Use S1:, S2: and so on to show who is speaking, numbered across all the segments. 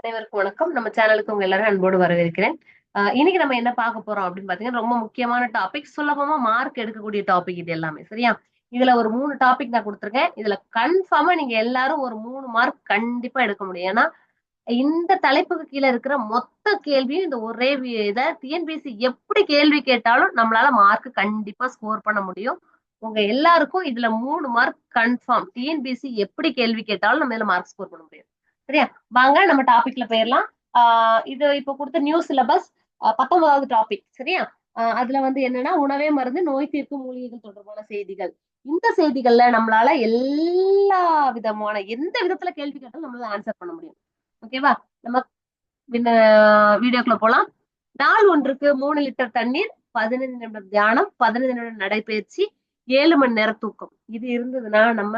S1: அனைவருக்கும் வணக்கம் நம்ம சேனலுக்கு உங்க எல்லாரும் அன்போடு வரவேற்கிறேன் இன்னைக்கு நம்ம என்ன பார்க்க போறோம் அப்படின்னு பாத்தீங்கன்னா ரொம்ப முக்கியமான டாபிக் சுலபமா மார்க் எடுக்கக்கூடிய டாபிக் இது எல்லாமே சரியா இதுல ஒரு மூணு டாபிக் நான் கொடுத்துருக்கேன் இதுல கன்ஃபார்மா நீங்க எல்லாரும் ஒரு மூணு மார்க் கண்டிப்பா எடுக்க முடியும் ஏன்னா இந்த தலைப்புக்கு கீழே இருக்கிற மொத்த கேள்வியும் இந்த ஒரே இதை டிஎன்பிசி எப்படி கேள்வி கேட்டாலும் நம்மளால மார்க் கண்டிப்பா ஸ்கோர் பண்ண முடியும் உங்க எல்லாருக்கும் இதுல மூணு மார்க் கன்ஃபார்ம் டிஎன்பிசி எப்படி கேள்வி கேட்டாலும் நம்ம இதுல மார்க் ஸ்கோர் பண்ண முடியும் சரியா வாங்க நம்ம டாபிக்ல போயிடலாம் இது இப்போ கொடுத்த நியூ சிலபஸ் பத்தொன்பதாவது டாபிக் சரியா அதுல வந்து என்னன்னா உணவே மருந்து நோய் தீர்க்கும் மூலிகைகள் தொடர்பான செய்திகள் இந்த செய்திகள்ல நம்மளால எல்லா விதமான எந்த விதத்துல கேள்வி கேட்டாலும் நம்மளால ஆன்சர் பண்ண முடியும் ஓகேவா நம்ம வீடியோக்குள்ள போலாம் நாள் ஒன்றுக்கு மூணு லிட்டர் தண்ணீர் பதினைந்து நிமிடம் தியானம் பதினைந்து நிமிடம் நடைபயிற்சி ஏழு மணி நேரம் தூக்கம் இது இருந்ததுன்னா நம்ம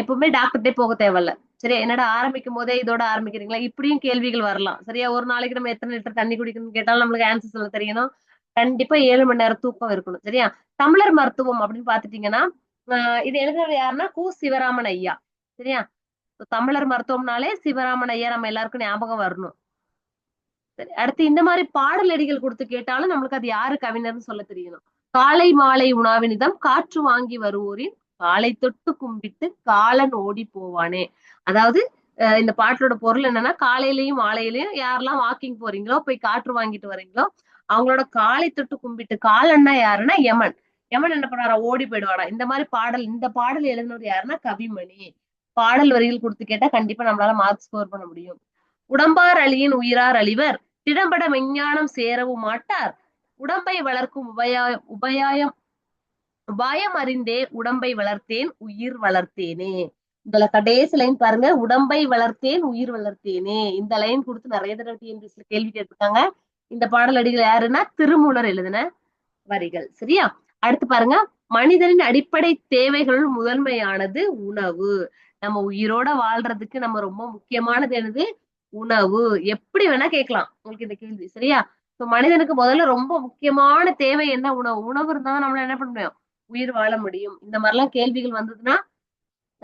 S1: எப்பவுமே டாக்டர்கிட்டே போக தேவையில்ல சரியா என்னடா ஆரம்பிக்கும் போதே இதோட ஆரம்பிக்கிறீங்களா இப்படியும் கேள்விகள் வரலாம் சரியா ஒரு நாளைக்கு நம்ம எத்தனை லிட்டர் தண்ணி குடிக்கணும்னு கேட்டாலும் நம்மளுக்கு ஆன்சர் சொல்ல தெரியணும் கண்டிப்பா ஏழு மணி நேரம் தூக்கம் இருக்கணும் சரியா தமிழர் மருத்துவம் அப்படின்னு பாத்துட்டீங்கன்னா இது எழுதுறது யாருன்னா கு சிவராமன் ஐயா சரியா தமிழர் மருத்துவம்னாலே சிவராமன் ஐயா நம்ம எல்லாருக்கும் ஞாபகம் வரணும் சரி அடுத்து இந்த மாதிரி பாடலடிகள் கொடுத்து கேட்டாலும் நம்மளுக்கு அது யாரு கவிஞர்னு சொல்ல தெரியணும் காலை மாலை உணாவினிதம் காற்று வாங்கி வருவோரின் காலை தொட்டு கும்பிட்டு காலன் ஓடி போவானே அதாவது இந்த பாட்டோட பொருள் என்னன்னா காலையிலயும் மாலையிலயும் யாரெல்லாம் வாக்கிங் போறீங்களோ போய் காற்று வாங்கிட்டு வரீங்களோ அவங்களோட காலை தொட்டு கும்பிட்டு காலன்னா யாருன்னா யமன் யமன் என்ன பண்ணாரா ஓடி போயிடுவாரா இந்த மாதிரி பாடல் இந்த பாடல் எழுதினவர் யாருன்னா கவிமணி பாடல் வரிகள் கொடுத்து கேட்டா கண்டிப்பா நம்மளால மார்க் ஸ்கோர் பண்ண முடியும் உடம்பார் அழியின் உயிரார் அழிவர் திடம்பட விஞ்ஞானம் சேரவும் மாட்டார் உடம்பை வளர்க்கும் உபயாய உபயாயம் பயம் அறிந்தே உடம்பை வளர்த்தேன் உயிர் வளர்த்தேனே இதுல கடைசி லைன் பாருங்க உடம்பை வளர்த்தேன் உயிர் வளர்த்தேனே இந்த லைன் கொடுத்து நிறைய தடவை டிஎன்பிஎஸ்ல கேள்வி கேட்டிருக்காங்க இந்த பாடல் அடிகள் யாருன்னா திருமூலர் எழுதின வரிகள் சரியா அடுத்து பாருங்க மனிதனின் அடிப்படை தேவைகள் முதன்மையானது உணவு நம்ம உயிரோட வாழ்றதுக்கு நம்ம ரொம்ப முக்கியமானது என்னது உணவு எப்படி வேணா கேட்கலாம் உங்களுக்கு இந்த கேள்வி சரியா மனிதனுக்கு முதல்ல ரொம்ப முக்கியமான தேவை என்ன உணவு உணவு இருந்தா நம்மள என்ன பண்ண முடியும் உயிர் வாழ முடியும் இந்த மாதிரிலாம் கேள்விகள் வந்ததுன்னா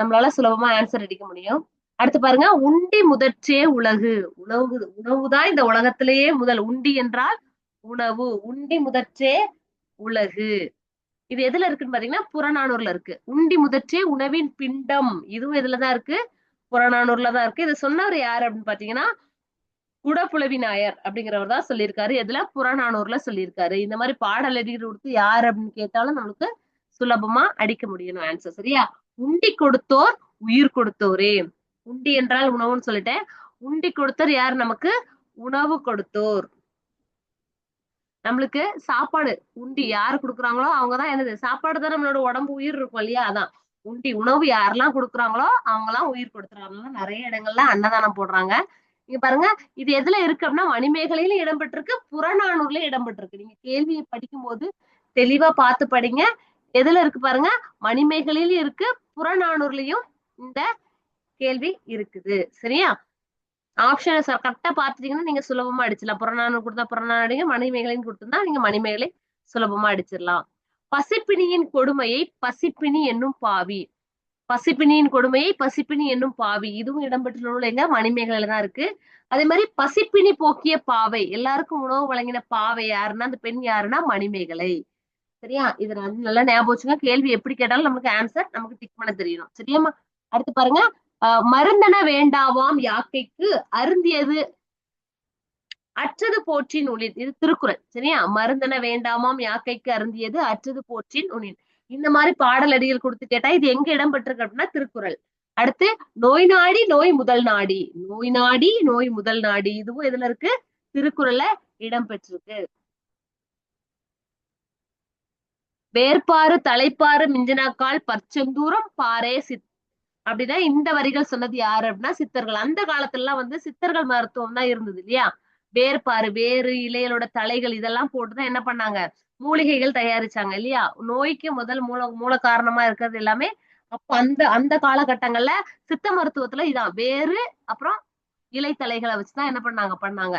S1: நம்மளால சுலபமா ஆன்சர் அடிக்க முடியும் அடுத்து பாருங்க உண்டி முதற்றே உலகு உணவு உணவுதான் இந்த உலகத்திலேயே முதல் உண்டி என்றால் உணவு உண்டி முதற்றே உலகு இது எதுல இருக்குன்னு பாத்தீங்கன்னா புறநானூர்ல இருக்கு உண்டி முதற்றே உணவின் பிண்டம் இதுவும் இதுலதான் இருக்கு புறநானூர்லதான் இருக்கு இதை சொன்னவர் யாரு அப்படின்னு பாத்தீங்கன்னா குடப்புலவி நாயர் அப்படிங்கிறவர் தான் சொல்லியிருக்காரு எதுல புறநானூர்ல சொல்லியிருக்காரு இந்த மாதிரி பாடல் எழுதி கொடுத்து யார் அப்படின்னு கேட்டாலும் நம்மளுக்கு சுலபமா அடிக்க முடியணும் ஆன்சர் சரியா உண்டி கொடுத்தோர் உயிர் கொடுத்தோரே உண்டி என்றால் உணவுன்னு சொல்லிட்டேன் உண்டி கொடுத்தோர் யார் நமக்கு உணவு கொடுத்தோர் நம்மளுக்கு சாப்பாடு உண்டி யார் கொடுக்குறாங்களோ அவங்கதான் என்னது சாப்பாடு தான் நம்மளோட உடம்பு உயிர் இருக்கும் இல்லையா அதான் உண்டி உணவு யாரெல்லாம் கொடுக்குறாங்களோ எல்லாம் உயிர் கொடுத்துறாங்க நிறைய இடங்கள்ல அன்னதானம் போடுறாங்க நீங்க பாருங்க இது எதுல இருக்கு அப்படின்னா மணிமேகலையில இடம்பெற்றிருக்கு புறநானூர்ல இடம்பெற்றிருக்கு நீங்க கேள்வியை படிக்கும் போது தெளிவா பார்த்து படிங்க எதுல இருக்கு பாருங்க மணிமேகலையிலும் இருக்கு புறநானூர்லயும் இந்த கேள்வி இருக்குது சரியா ஆப்ஷன் கரெக்டா பாத்துட்டீங்கன்னா நீங்க சுலபமா அடிச்சிடலாம் புறநானூறு கொடுத்தா புறநானூறு மணிமேகலைன்னு கொடுத்திருந்தா நீங்க மணிமேகலை சுலபமா அடிச்சிடலாம் பசிப்பினியின் கொடுமையை பசிப்பினி என்னும் பாவி பசிப்பினியின் கொடுமையை பசிப்பினி என்னும் பாவி இதுவும் இடம்பெற்றுள்ள எங்க மணிமேகலையில தான் இருக்கு அதே மாதிரி பசிப்பினி போக்கிய பாவை எல்லாருக்கும் உணவு வழங்கின பாவை யாருன்னா அந்த பெண் யாருன்னா மணிமேகலை சரியா இது நல்லா ஞாபகம் வச்சுங்க கேள்வி எப்படி கேட்டாலும் நமக்கு ஆன்சர் நமக்கு டிக் பண்ண தெரியணும் சரியாமா அடுத்து பாருங்க மருந்தன வேண்டாவாம் யாக்கைக்கு அருந்தியது அற்றது போற்றின் உளிர் இது திருக்குறள் சரியா மருந்தன வேண்டாமாம் யாக்கைக்கு அருந்தியது அற்றது போற்றின் உளிர் இந்த மாதிரி அடிகள் கொடுத்து கேட்டா இது எங்க இடம் பெற்றிருக்கு அப்படின்னா திருக்குறள் அடுத்து நோய் நாடி நோய் முதல் நாடி நோய் நாடி நோய் முதல் நாடி இதுவும் எதுல இருக்கு திருக்குறள்ல இடம் பெற்றிருக்கு வேர்பாறு தலைப்பாறு மிஞ்சனாக்கால் பர்ச்செந்தூரம் பாறே சித் அப்படின்னா இந்த வரிகள் சொன்னது யாரு அப்படின்னா சித்தர்கள் அந்த காலத்துல எல்லாம் வந்து சித்தர்கள் மருத்துவம் தான் இருந்தது இல்லையா வேர்பாறு வேறு இலைகளோட தலைகள் இதெல்லாம் போட்டுதான் என்ன பண்ணாங்க மூலிகைகள் தயாரிச்சாங்க இல்லையா நோய்க்கு முதல் மூல மூல காரணமா இருக்கிறது எல்லாமே அப்ப அந்த அந்த காலகட்டங்கள்ல சித்த மருத்துவத்துல இதான் வேறு அப்புறம் இலை தலைகளை வச்சுதான் என்ன பண்ணாங்க பண்ணாங்க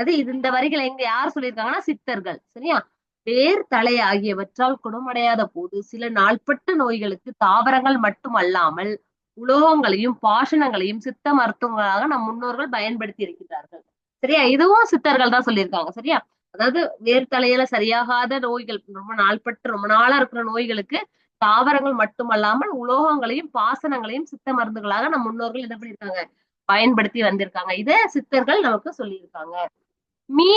S1: அது இது இந்த வரிகளை எங்க யார் சொல்லியிருக்காங்கன்னா சித்தர்கள் சரியா வேர் தலை ஆகியவற்றால் குணமடையாத போது சில நாள்பட்ட நோய்களுக்கு தாவரங்கள் மட்டுமல்லாமல் உலோகங்களையும் பாஷணங்களையும் சித்த மருத்துவங்களாக நம் முன்னோர்கள் பயன்படுத்தி இருக்கிறார்கள் சரியா இதுவும் சித்தர்கள் தான் சொல்லியிருக்காங்க சரியா அதாவது வேர் தலையில சரியாகாத நோய்கள் ரொம்ப நாள்பட்டு ரொம்ப நாளா இருக்கிற நோய்களுக்கு தாவரங்கள் மட்டுமல்லாமல் உலோகங்களையும் பாசனங்களையும் சித்த மருந்துகளாக நம் முன்னோர்கள் என்ன பண்ணியிருக்காங்க பயன்படுத்தி வந்திருக்காங்க இத சித்தர்கள் நமக்கு சொல்லியிருக்காங்க மீ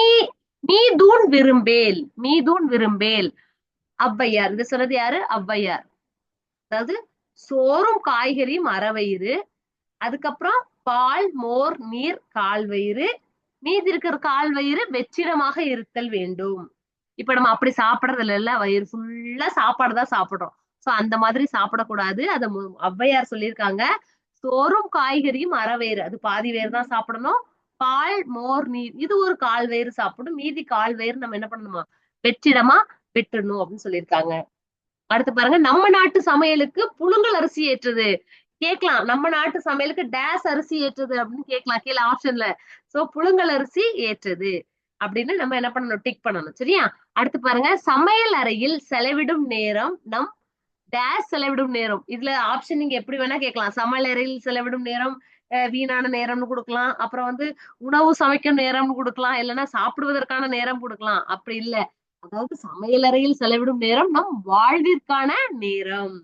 S1: மீதூன் விரும்பேல் மீதூன் விரும்பேல் அவ்வையார் இது சொல்றது யாரு அவ்வையார் அதாவது சோறும் காய்கறியும் அறவயிறு அதுக்கப்புறம் பால் மோர் நீர் கால்வயிறு மீதி இருக்கிற கால்வயிறு வெற்றிடமாக இருத்தல் வேண்டும் இப்ப நம்ம அப்படி சாப்பிடறதுல இல்ல வயிறு ஃபுல்லா சாப்பாடுதான் சாப்பிடுறோம் சோ அந்த மாதிரி சாப்பிடக்கூடாது அத ஔவையார் சொல்லியிருக்காங்க சோறும் காய்கறியும் அறவயிறு அது பாதி வேறு தான் சாப்பிடணும் பால் மோர் நீர் இது ஒரு கால் வயிறு சாப்பிடும் மீதி கால் வயிறு நம்ம என்ன பண்ணணுமா வெற்றிடமா வெற்றணும் அப்படின்னு சொல்லியிருக்காங்க அடுத்து பாருங்க நம்ம நாட்டு சமையலுக்கு புழுங்கல் அரிசி ஏற்றது கேட்கலாம் நம்ம நாட்டு சமையலுக்கு டேஸ் அரிசி ஏற்றது அப்படின்னு கேட்கலாம் கீழே ஆப்ஷன்ல சோ புழுங்கல் அரிசி ஏற்றது அப்படின்னு நம்ம என்ன பண்ணணும் டிக் பண்ணணும் சரியா அடுத்து பாருங்க சமையல் அறையில் செலவிடும் நேரம் நம் டேஸ் செலவிடும் நேரம் இதுல ஆப்ஷன் நீங்க எப்படி வேணா கேட்கலாம் சமையல் அறையில் செலவிடும் நேரம் வீணான நேரம்னு கொடுக்கலாம் அப்புறம் வந்து உணவு சமைக்கும் நேரம்னு கொடுக்கலாம் இல்லைன்னா சாப்பிடுவதற்கான நேரம் கொடுக்கலாம் அப்படி இல்ல அதாவது சமையலறையில் செலவிடும் நேரம் நம் வாழ்விற்கான நேரம்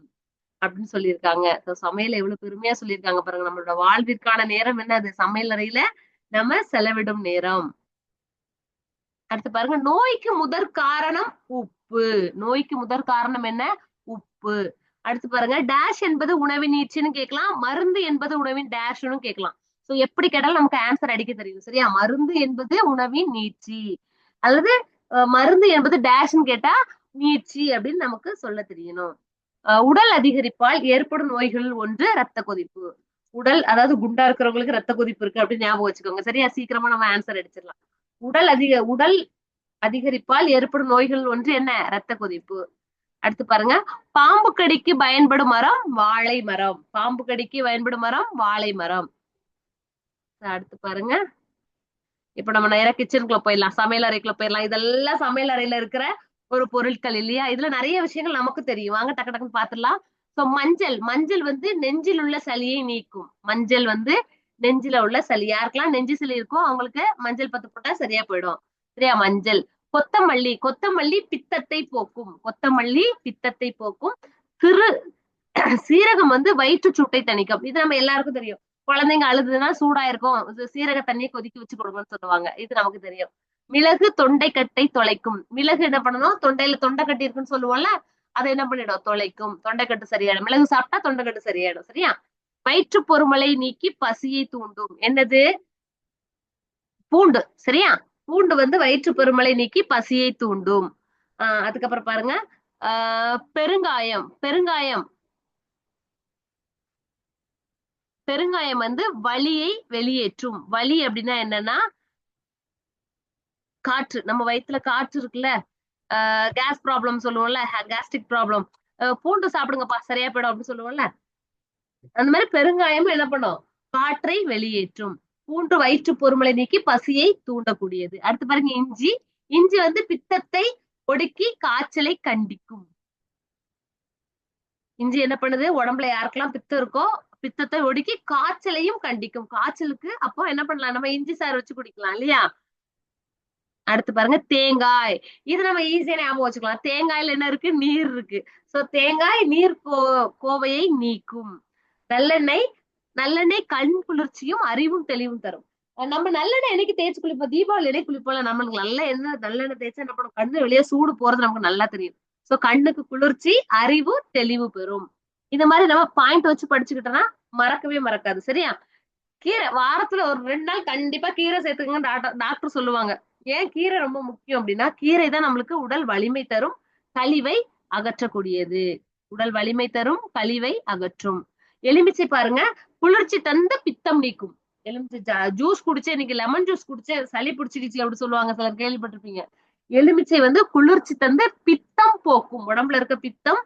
S1: அப்படின்னு சொல்லியிருக்காங்க சமையல் எவ்வளவு பெருமையா சொல்லியிருக்காங்க பாருங்க நம்மளோட வாழ்விற்கான நேரம் என்ன அது சமையல் அறையில நம்ம செலவிடும் நேரம் அடுத்து பாருங்க நோய்க்கு முதற் காரணம் உப்பு நோய்க்கு முதற் காரணம் என்ன உப்பு அடுத்து பாருங்க டேஷ் என்பது உணவின் நீச்சுன்னு கேட்கலாம் மருந்து என்பது உணவின் டேஷ்னு கேட்கலாம் சோ எப்படி கேட்டாலும் நமக்கு ஆன்சர் அடிக்க தெரியும் சரியா மருந்து என்பது உணவின் நீச்சி அல்லது மருந்து என்பது டேஷ்னு கேட்டா நீச்சி அப்படின்னு நமக்கு சொல்ல தெரியணும் உடல் அதிகரிப்பால் ஏற்படும் நோய்கள் ஒன்று ரத்த கொதிப்பு உடல் அதாவது குண்டா இருக்கிறவங்களுக்கு ரத்த கொதிப்பு இருக்கு அப்படின்னு ஞாபகம் வச்சுக்கோங்க சரியா சீக்கிரமா நம்ம ஆன்சர் அடிச்சிடலாம் உடல் அதிக உடல் அதிகரிப்பால் ஏற்படும் நோய்கள் ஒன்று என்ன ரத்த கொதிப்பு அடுத்து பாருங்க பாம்பு கடிக்கு பயன்படும் மரம் வாழை மரம் பாம்பு கடிக்கு பயன்படும் மரம் வாழை மரம் அடுத்து பாருங்க இப்ப நம்ம நேரம் கிச்சனுக்குள்ள போயிடலாம் சமையல் அறைக்குள்ள போயிடலாம் இதெல்லாம் சமையல் அறையில இருக்கிற ஒரு பொருட்கள் இல்லையா இதுல நிறைய விஷயங்கள் நமக்கு தெரியும் வாங்க டக்கு டக்குன்னு பாத்துடலாம் சோ மஞ்சள் மஞ்சள் வந்து நெஞ்சில் உள்ள சளியை நீக்கும் மஞ்சள் வந்து நெஞ்சில உள்ள சளி யாருக்கெல்லாம் நெஞ்சு சளி இருக்கோ அவங்களுக்கு மஞ்சள் பத்து போட்டா சரியா போயிடும் சரியா மஞ்சள் கொத்தமல்லி கொத்தமல்லி பித்தத்தை போக்கும் கொத்தமல்லி பித்தத்தை போக்கும் திரு சீரகம் வந்து வயிற்று சூட்டை தணிக்கும் இது நம்ம எல்லாருக்கும் தெரியும் குழந்தைங்க அழுதுன்னா சூடா இருக்கும் சீரக தண்ணியை கொதிக்க வச்சு கொடுங்கன்னு சொல்லுவாங்க இது நமக்கு தெரியும் மிளகு தொண்டை கட்டை தொலைக்கும் மிளகு என்ன பண்ணணும் தொண்டையில தொண்டை கட்டி இருக்குன்னு சொல்லுவோம்ல அதை என்ன பண்ணிடும் தொலைக்கும் தொண்டைக்கட்டு சரியாயிடும் மிளகு சாப்பிட்டா தொண்டைக்கட்டு சரியாயிடும் சரியா வயிற்று பொறுமலை நீக்கி பசியை தூண்டும் என்னது பூண்டு சரியா பூண்டு வந்து வயிற்று பெருமலை நீக்கி பசியை தூண்டும் ஆஹ் அதுக்கப்புறம் பாருங்க ஆஹ் பெருங்காயம் பெருங்காயம் பெருங்காயம் வந்து வலியை வெளியேற்றும் வலி அப்படின்னா என்னன்னா காற்று நம்ம வயிற்றுல காற்று இருக்குல்ல கேஸ் ப்ராப்ளம் சொல்லுவோம்ல கேஸ்டிக் ப்ராப்ளம் பூண்டு சாப்பிடுங்கப்பா சரியா போயிடும் அப்படின்னு சொல்லுவோம்ல அந்த மாதிரி பெருங்காயம் என்ன பண்ணும் காற்றை வெளியேற்றும் பூண்டு வயிற்று பொறுமலை நீக்கி பசியை தூண்டக்கூடியது அடுத்து பாருங்க இஞ்சி இஞ்சி வந்து பித்தத்தை ஒடுக்கி காய்ச்சலை கண்டிக்கும் இஞ்சி என்ன பண்ணுது உடம்புல யாருக்கெல்லாம் பித்தம் இருக்கோ பித்தத்தை ஒடுக்கி காய்ச்சலையும் கண்டிக்கும் காய்ச்சலுக்கு அப்போ என்ன பண்ணலாம் நம்ம இஞ்சி சாறு வச்சு குடிக்கலாம் இல்லையா அடுத்து பாருங்க தேங்காய் இது நம்ம ஈஸியா ஞாபகம் வச்சுக்கலாம் தேங்காயில என்ன இருக்கு நீர் இருக்கு சோ தேங்காய் நீர் கோ கோவையை நீக்கும் நல்லெண்ணெய் நல்லெண்ணெய் கண் குளிர்ச்சியும் அறிவும் தெளிவும் தரும் நம்ம நல்லெண்ணெய் என்னைக்கு தேய்ச்சி குளிப்போம் தீபாவளி எண்ணெய் குளிப்போம்ல நம்மளுக்கு நல்ல என்ன நல்லெண்ணெய் தேய்ச்சா என்ன பண்ணும் கண்ணு வெளியே சூடு போறது நமக்கு நல்லா தெரியும் சோ கண்ணுக்கு குளிர்ச்சி அறிவு தெளிவு பெறும் இந்த மாதிரி நம்ம பாயிண்ட் வச்சு படிச்சுக்கிட்டோம்னா மறக்கவே மறக்காது சரியா கீரை வாரத்துல ஒரு ரெண்டு நாள் கண்டிப்பா கீரை சேர்த்துக்கங்க டாக்டர் சொல்லுவாங்க ஏன் கீரை ரொம்ப முக்கியம் அப்படின்னா கீரை தான் நம்மளுக்கு உடல் வலிமை தரும் கழிவை அகற்றக்கூடியது உடல் வலிமை தரும் கழிவை அகற்றும் எலுமிச்சை பாருங்க குளிர்ச்சி தந்து பித்தம் நீக்கும் எலுமிச்சை ஜூஸ் குடிச்சு இன்னைக்கு லெமன் ஜூஸ் குடிச்சு சளி பிடிச்சிடுச்சு அப்படின்னு சொல்லுவாங்க சிலர் கேள்விப்பட்டிருப்பீங்க எலுமிச்சை வந்து குளிர்ச்சி தந்து பித்தம் போக்கும் உடம்புல இருக்க பித்தம்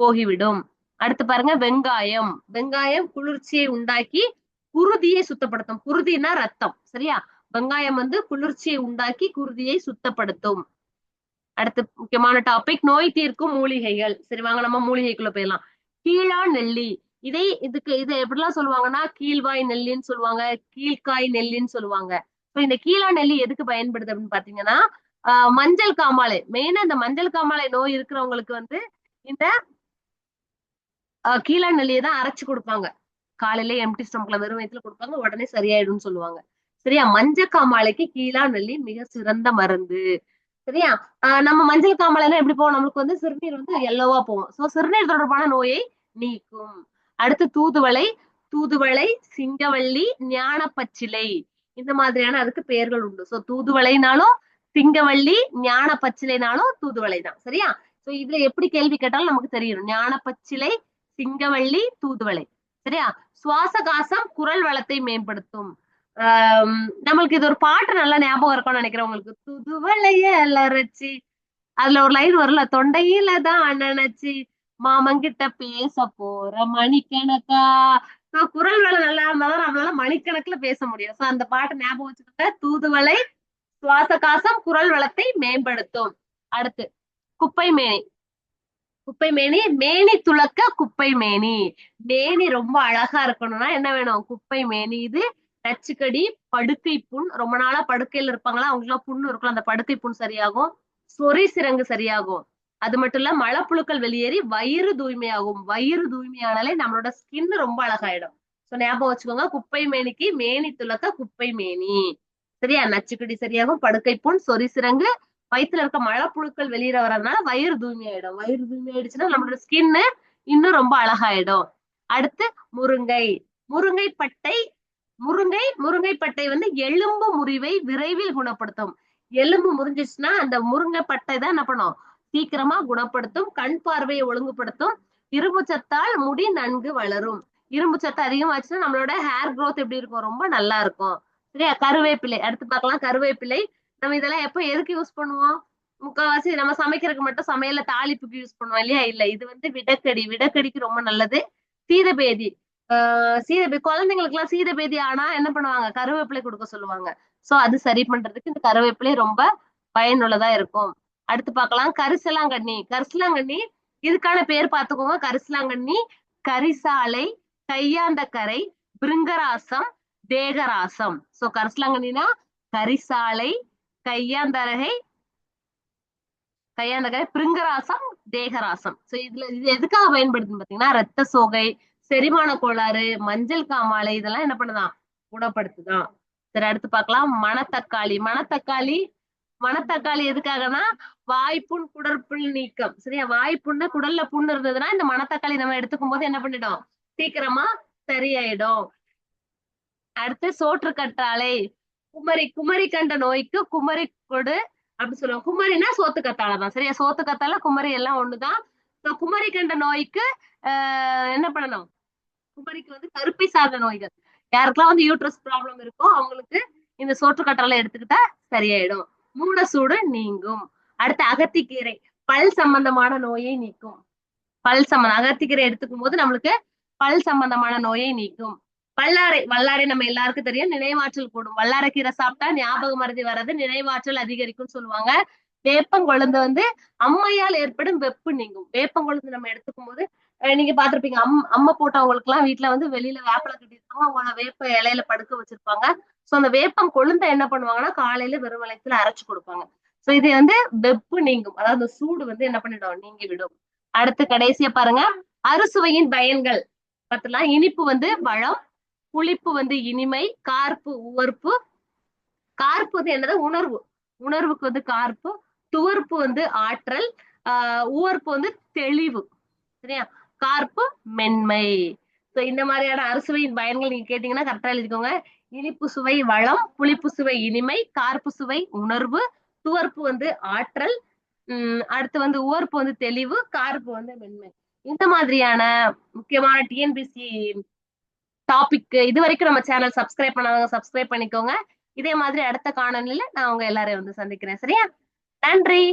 S1: போகிவிடும் அடுத்து பாருங்க வெங்காயம் வெங்காயம் குளிர்ச்சியை உண்டாக்கி குருதியை சுத்தப்படுத்தும் குருதினா ரத்தம் சரியா வெங்காயம் வந்து குளிர்ச்சியை உண்டாக்கி குருதியை சுத்தப்படுத்தும் அடுத்து முக்கியமான டாபிக் நோய் தீர்க்கும் மூலிகைகள் சரி வாங்க நம்ம மூலிகைக்குள்ள போயிடலாம் கீழா நெல்லி இதே இதுக்கு இதை எப்படிலாம் சொல்லுவாங்கன்னா கீழ்வாய் நெல்லின்னு சொல்லுவாங்க கீழ்காய் நெல்லின்னு சொல்லுவாங்க இப்போ இந்த கீழா நெல்லி எதுக்கு பயன்படுது அப்படின்னு பாத்தீங்கன்னா மஞ்சள் காமாலை மெயினா இந்த மஞ்சள் காமாலை நோய் இருக்கிறவங்களுக்கு வந்து இந்த கீழா நெல்லியை தான் அரைச்சு கொடுப்பாங்க காலையில எம்டி ஸ்டம்ப்ல வெறும் வயிற்றுல கொடுப்பாங்க உடனே சரியாயிடும்னு சொல்லுவாங்க சரியா மஞ்சள் காமாலைக்கு கீழா நெல்லி மிக சிறந்த மருந்து சரியா நம்ம மஞ்சள் காமாலைன்னா எப்படி போவோம் நம்மளுக்கு வந்து சிறுநீர் வந்து எல்லோவா போவோம் சோ சிறுநீர் தொடர்பான நோயை நீக்கும் அடுத்து தூதுவளை தூதுவளை சிங்கவள்ளி ஞானப்பச்சிலை இந்த மாதிரியான அதுக்கு பெயர்கள் உண்டு சோ தூதுவளைனாலும் சிங்கவள்ளி ஞான பச்சிலைனாலும் தூதுவளை தான் சரியா சோ இதுல எப்படி கேள்வி கேட்டாலும் நமக்கு தெரியும் ஞான பச்சிலை சிங்கவள்ளி தூதுவளை சரியா சுவாச காசம் குரல் வளத்தை மேம்படுத்தும் நம்மளுக்கு இது ஒரு பாட்டு நல்லா ஞாபகம் இருக்கும்னு நினைக்கிறேன் உங்களுக்கு துதுவளைய அலரச்சி அதுல ஒரு லைன் வரல தொண்டையில தான் அணனச்சி மாமங்கிட்ட பேச போற மணிக்கணக்கா குரல் வேலை நல்லா இருந்தாலும் நம்மளால மணிக்கணக்குல பேச முடியும் சோ அந்த பாட்டை ஞாபகம் வச்சுக்கோங்க தூதுவளை சுவாச காசம் குரல் வளத்தை மேம்படுத்தும் அடுத்து குப்பை மேனி குப்பை மேனி மேனி துளக்க குப்பை மேனி மேனி ரொம்ப அழகா இருக்கணும்னா என்ன வேணும் குப்பை மேனி இது நச்சுக்கடி படுக்கை புண் ரொம்ப நாளா படுக்கையில இருப்பாங்களா அவங்களுக்கு எல்லாம் புண்ணு இருக்கும் அந்த படுக்கை புண் சரியாகும் சொறி சிரங்கு சரியாகும் அது மட்டும் இல்ல மழைப்புழுக்கள் வெளியேறி வயிறு தூய்மையாகும் வயிறு தூய்மையானாலே நம்மளோட ஸ்கின் ரொம்ப அழகாயிடும் சோ ஞாபகம் வச்சுக்கோங்க குப்பை மேனிக்கு மேனி துளக்க குப்பை மேனி சரியா நச்சுக்கடி சரியாகும் படுக்கை புண் சொறி சிறங்கு வயிற்றுல இருக்க மழைப்புழுக்கள் வெளியிட வரதுனால வயிறு தூய்மையாயிடும் வயிறு தூய்மையாயிடுச்சுன்னா நம்மளோட ஸ்கின்னு இன்னும் ரொம்ப அழகாயிடும் அடுத்து முருங்கை முருங்கை பட்டை முருங்கை முருங்கை பட்டை வந்து எலும்பு முறிவை விரைவில் குணப்படுத்தும் எலும்பு முறிஞ்சிச்சுன்னா அந்த முருங்கை பட்டை தான் என்ன பண்ணும் சீக்கிரமா குணப்படுத்தும் கண் பார்வையை ஒழுங்குபடுத்தும் இரும்பு சத்தால் முடி நன்கு வளரும் இரும்பு சத்து அதிகமாச்சுன்னா நம்மளோட ஹேர் க்ரோத் எப்படி இருக்கும் ரொம்ப நல்லா இருக்கும் சரியா கருவேப்பிலை அடுத்து பார்க்கலாம் கருவேப்பிலை நம்ம இதெல்லாம் எப்போ எதுக்கு யூஸ் பண்ணுவோம் முக்கால்வாசி நம்ம சமைக்கிறதுக்கு மட்டும் சமையல தாளிப்புக்கு யூஸ் பண்ணுவோம் இல்லையா இல்ல இது வந்து விடக்கடி விடக்கடிக்கு ரொம்ப நல்லது சீதபேதி ஆஹ் சீதபேதி குழந்தைங்களுக்கு எல்லாம் சீதபேதி ஆனா என்ன பண்ணுவாங்க கருவேப்பிலை கொடுக்க சொல்லுவாங்க சோ அது சரி பண்றதுக்கு இந்த கருவேப்பிலை ரொம்ப பயனுள்ளதா இருக்கும் அடுத்து பார்க்கலாம் கரிசலாங்கண்ணி கரிசலாங்கண்ணி இதுக்கான பேர் பார்த்துக்கோங்க கரிசலாங்கண்ணி கரிசாலை கரை பிருங்கராசம் தேகராசம் சோ கரிசலாங்கண்ணினா கரிசாலை கையாந்தரகை கையாந்தகரை பிருங்கராசம் தேகராசம் சோ இதுல இது எதுக்காக பயன்படுத்துன்னு பாத்தீங்கன்னா ரத்த சோகை செரிமான கோளாறு மஞ்சள் காமாலை இதெல்லாம் என்ன பண்ணுதான் குணப்படுத்துதான் சரி அடுத்து பார்க்கலாம் மணத்தக்காளி மணத்தக்காளி மணத்தக்காளி எதுக்காகனா வாய்ப்புண் குடற்புள் நீக்கம் சரியா வாய்ப்புண்ண குடல்ல புண்ணு இருந்ததுன்னா இந்த மணத்தக்காளி நம்ம எடுத்துக்கும் போது என்ன பண்ணிடும் சீக்கிரமா சரியாயிடும் அடுத்து சோற்று கற்றாழை குமரி குமரி கண்ட நோய்க்கு குமரி கொடு அப்படின்னு சொல்லுவோம் குமரினா சோத்து கத்தாழை தான் சரியா சோத்து கத்தாழை குமரி எல்லாம் ஒண்ணுதான் குமரி கண்ட நோய்க்கு என்ன பண்ணணும் குமரிக்கு வந்து கருப்பை சார்ந்த நோய்கள் யாருக்கெல்லாம் வந்து யூட்ரஸ் ப்ராப்ளம் இருக்கோ அவங்களுக்கு இந்த சோற்று கற்றாழை எடுத்துக்கிட்டா சரியாயிடும் மூலசூடு நீங்கும் அடுத்து அகத்திக்கீரை பல் சம்பந்தமான நோயை நீக்கும் பல் சம்பந்த அகத்திக்கீரை எடுத்துக்கும் போது நம்மளுக்கு பல் சம்பந்தமான நோயை நீக்கும் வல்லாரை வல்லாரை நம்ம எல்லாருக்கும் தெரியும் நினைவாற்றல் கூடும் வல்லாரக்கீரை சாப்பிட்டா ஞாபக மருதி வர்றது நினைவாற்றல் அதிகரிக்கும் சொல்லுவாங்க வேப்பங்குழந்தை வந்து அம்மையால் ஏற்படும் வெப்பு நீங்கும் வேப்பங்குழந்தை நம்ம எடுத்துக்கும் போது நீங்க பாத்திருப்பீங்க அம் அம்மா போட்டவங்களுக்கு எல்லாம் வீட்டுல வந்து வெளியில வேப்பில கட்டிருப்பாங்க அவங்கள வேப்ப இலையில படுக்க வச்சிருப்பாங்க சோ அந்த வேப்பம் கொழுந்த என்ன பண்ணுவாங்கன்னா காலையில வெறும் வளையத்துல அரைச்சு கொடுப்பாங்க சோ இது வந்து வெப்பு நீங்கும் அதாவது சூடு வந்து என்ன பண்ணிடும் நீங்கி விடும் அடுத்து கடைசியா பாருங்க அறுசுவையின் பயன்கள் பத்தலாம் இனிப்பு வந்து பழம் புளிப்பு வந்து இனிமை கார்ப்பு உவர்ப்பு கார்ப்பு வந்து என்னது உணர்வு உணர்வுக்கு வந்து கார்ப்பு துவர்ப்பு வந்து ஆற்றல் ஆஹ் உவர்ப்பு வந்து தெளிவு சரியா கார்ப்பு மென்மை ஸோ இந்த மாதிரியான அறுசுவையின் பயன்கள் நீங்க கேட்டீங்கன்னா கரெக்டா எழுதிக்கோங்க இனிப்பு சுவை வளம் புளிப்பு சுவை இனிமை கார்ப்பு சுவை உணர்வு துவர்ப்பு வந்து ஆற்றல் உம் அடுத்து வந்து உவர்ப்பு வந்து தெளிவு கார்ப்பு வந்து மென்மை இந்த மாதிரியான முக்கியமான டிஎன்பிசி டாபிக் இது வரைக்கும் நம்ம சேனல் சப்ஸ்கிரைப் பண்ணாதவங்க சப்ஸ்கிரைப் பண்ணிக்கோங்க இதே மாதிரி அடுத்த காணொலியில நான் உங்க எல்லாரையும் வந்து சந்திக்கிறேன் சரியா நன்றி